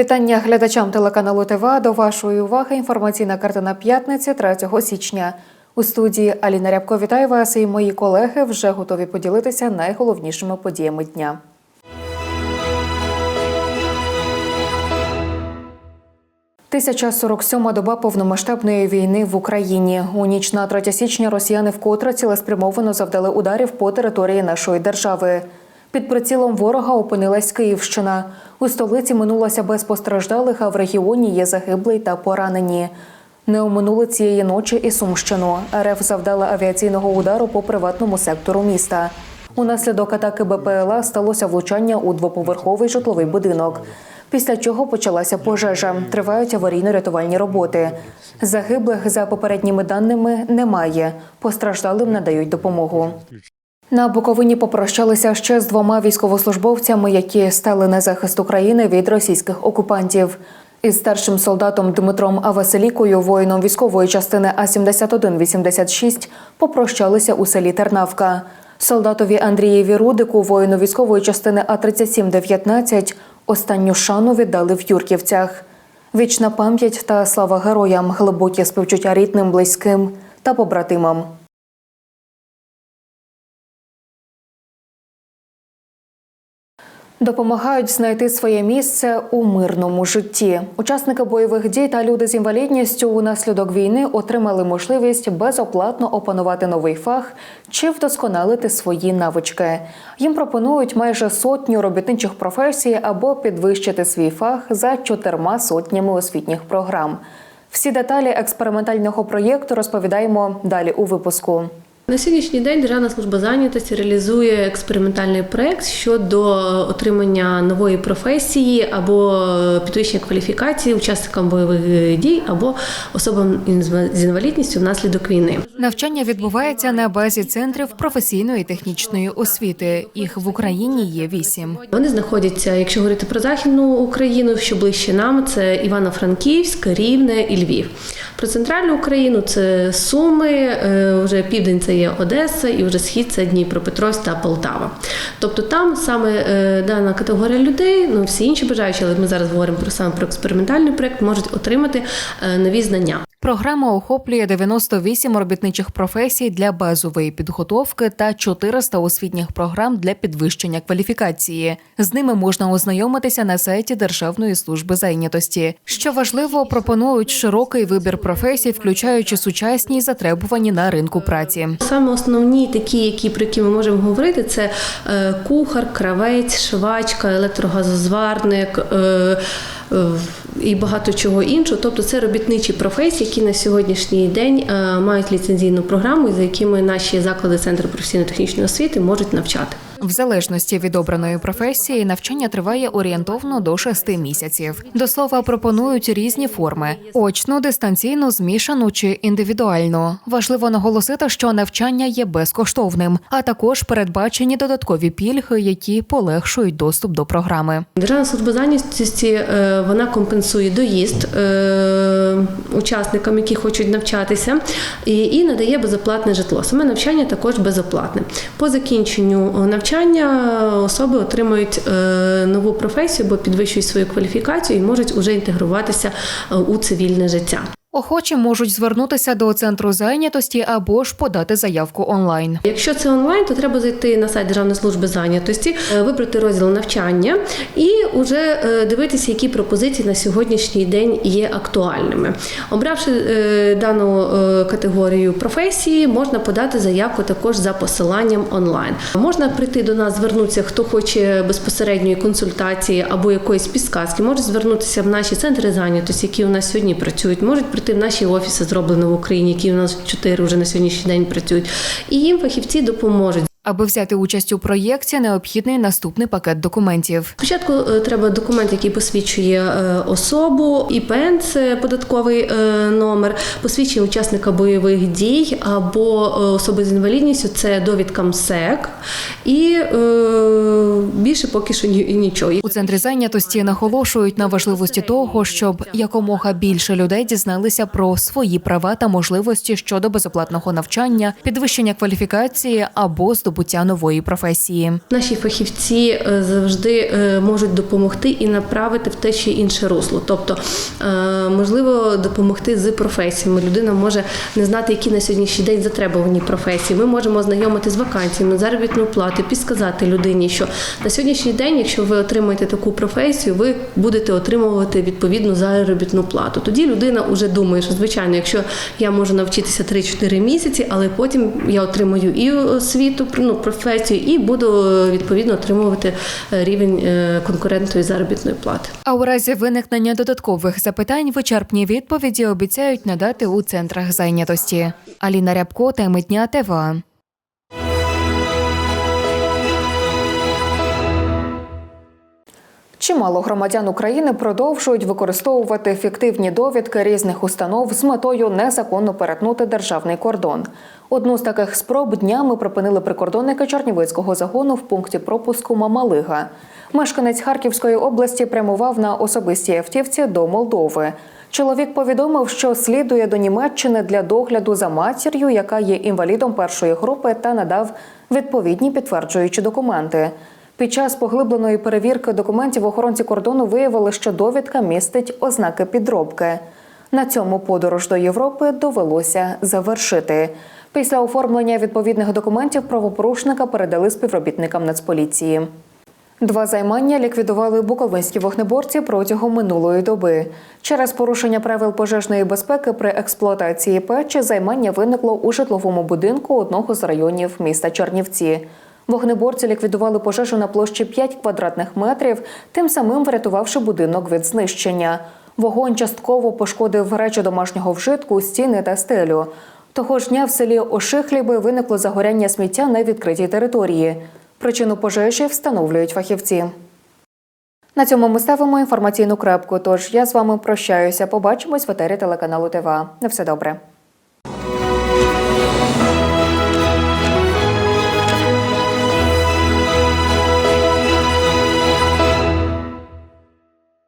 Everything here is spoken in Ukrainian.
Вітання глядачам телеканалу ТВА. До вашої уваги інформаційна картина п'ятниці 3 січня. У студії Аліна Рябко вітаю вас і мої колеги вже готові поділитися найголовнішими подіями дня. Тисяча сорок сьома доба повномасштабної війни в Україні. У ніч на 3 січня росіяни вкотре цілеспрямовано завдали ударів по території нашої держави. Під прицілом ворога опинилась Київщина. У столиці минулося без постраждалих, а в регіоні є загиблий та поранені. Не оминули цієї ночі і Сумщину. РФ завдала авіаційного удару по приватному сектору міста. Унаслідок атаки БПЛА сталося влучання у двоповерховий житловий будинок. Після чого почалася пожежа. Тривають аварійно-рятувальні роботи. Загиблих за попередніми даними немає. Постраждалим надають допомогу. На Буковині попрощалися ще з двома військовослужбовцями, які стали на захист України від російських окупантів. Із старшим солдатом Дмитром Авасилікою, воїном військової частини А 7186 попрощалися у селі Тернавка. Солдатові Андрієві Рудику, воїну військової частини А 3719 останню шану віддали в Юрківцях. Вічна пам'ять та слава героям, глибокі співчуття рідним, близьким та побратимам. Допомагають знайти своє місце у мирному житті. Учасники бойових дій та люди з інвалідністю унаслідок війни отримали можливість безоплатно опанувати новий фах чи вдосконалити свої навички. Їм пропонують майже сотню робітничих професій або підвищити свій фах за чотирма сотнями освітніх програм. Всі деталі експериментального проєкту розповідаємо далі у випуску. На сьогоднішній день Державна служба зайнятості реалізує експериментальний проект щодо отримання нової професії або підвищення кваліфікації учасникам бойових дій або особам з інвалідністю внаслідок війни. Навчання відбувається на базі центрів професійної і технічної освіти. Їх в Україні є вісім. Вони знаходяться, якщо говорити про західну Україну, що ближче нам, це Івано-Франківськ, Рівне і Львів. Про центральну Україну це Суми, е, вже південь це є Одеса, і вже схід це Дніпропетровськ та Полтава. Тобто там саме е, дана категорія людей, ну всі інші бажаючі, але ми зараз говоримо про саме про експериментальний проект, можуть отримати е, нові знання. Програма охоплює 98 робітничих професій для базової підготовки та 400 освітніх програм для підвищення кваліфікації. З ними можна ознайомитися на сайті Державної служби зайнятості. Що важливо, пропонують широкий вибір професій, включаючи сучасні й затребувані на ринку праці. Саме основні такі, які про які ми можемо говорити, це е, кухар, кравець, швачка, електрогазозварник. Е, і багато чого іншого, тобто це робітничі професії, які на сьогоднішній день е, мають ліцензійну програму, за якими наші заклади центру професійно-технічної освіти можуть навчати. В залежності від обраної професії навчання триває орієнтовно до шести місяців. До слова, пропонують різні форми: очну, дистанційну, змішану чи індивідуальну. Важливо наголосити, що навчання є безкоштовним, а також передбачені додаткові пільги, які полегшують доступ до програми. Державна служба зайнятості е, вона компенсує доїзд е, учасникам, які хочуть навчатися, і, надає безоплатне житло. Саме навчання також безоплатне. По закінченню навчання особи отримують е, нову професію бо підвищують свою кваліфікацію і можуть уже інтегруватися е, у цивільне життя. Охочі можуть звернутися до центру зайнятості або ж подати заявку онлайн. Якщо це онлайн, то треба зайти на сайт Державної служби зайнятості, е, вибрати розділ навчання і вже дивитися, які пропозиції на сьогоднішній день є актуальними. Обравши е, дану е, категорію професії, можна подати заявку також за посиланням онлайн. Можна прийти до нас, звернутися, хто хоче безпосередньої консультації або якоїсь підсказки, може звернутися в наші центри зайнятості, які у нас сьогодні працюють, можуть прийти в наші офіси, зроблено в Україні, які у нас чотири вже на сьогоднішній день працюють, і їм фахівці допоможуть. Аби взяти участь у проєкті, необхідний наступний пакет документів. Спочатку е, треба документ, який посвідчує е, особу, ІПН – це податковий е, номер, посвідчення учасника бойових дій або особи з інвалідністю це довідка МСЕК, і більше поки що нічого. У центрі зайнятості наголошують на важливості того, щоб якомога більше людей дізналися про свої права та можливості щодо безоплатного навчання, підвищення кваліфікації або здобуття нової професії. Наші фахівці е, завжди е, можуть допомогти і направити в те чи інше русло. Тобто, е, можливо, допомогти з професіями. Людина може не знати, які на сьогоднішній день затребувані професії. Ми можемо знайомити з вакансіями, заробітну плату, підсказати людині, що на сьогоднішній день, якщо ви отримаєте таку професію, ви будете отримувати відповідну заробітну плату. Тоді людина вже думає, що звичайно, якщо я можу навчитися 3-4 місяці, але потім я отримую і освіту, ну, професію, і буду е, відповідно отримувати е, рівень е, конкурентної заробітної плати. А у разі виникнення додаткових запитань вичерпні відповіді обіцяють надати у центрах зайнятості. Аліна Рябко, теми дня ТВА. Чимало громадян України продовжують використовувати фіктивні довідки різних установ з метою незаконно перетнути державний кордон. Одну з таких спроб днями припинили прикордонники Чернівецького загону в пункті пропуску Мамалига. Мешканець Харківської області прямував на особистій автівці до Молдови. Чоловік повідомив, що слідує до Німеччини для догляду за матір'ю, яка є інвалідом першої групи, та надав відповідні підтверджуючі документи. Під час поглибленої перевірки документів охоронці кордону виявили, що довідка містить ознаки підробки. На цьому подорож до Європи довелося завершити. Після оформлення відповідних документів правопорушника передали співробітникам Нацполіції. Два займання ліквідували буковинські вогнеборці протягом минулої доби. Через порушення правил пожежної безпеки при експлуатації печі займання виникло у житловому будинку одного з районів міста Чернівці. Вогнеборці ліквідували пожежу на площі 5 квадратних метрів, тим самим врятувавши будинок від знищення. Вогонь частково пошкодив речі домашнього вжитку, стіни та стелю. Того ж дня в селі Ошихліби виникло загоряння сміття на відкритій території. Причину пожежі встановлюють фахівці. На цьому ми ставимо інформаційну крапку. Тож я з вами прощаюся. Побачимось в етері телеканалу ТВА. На все добре.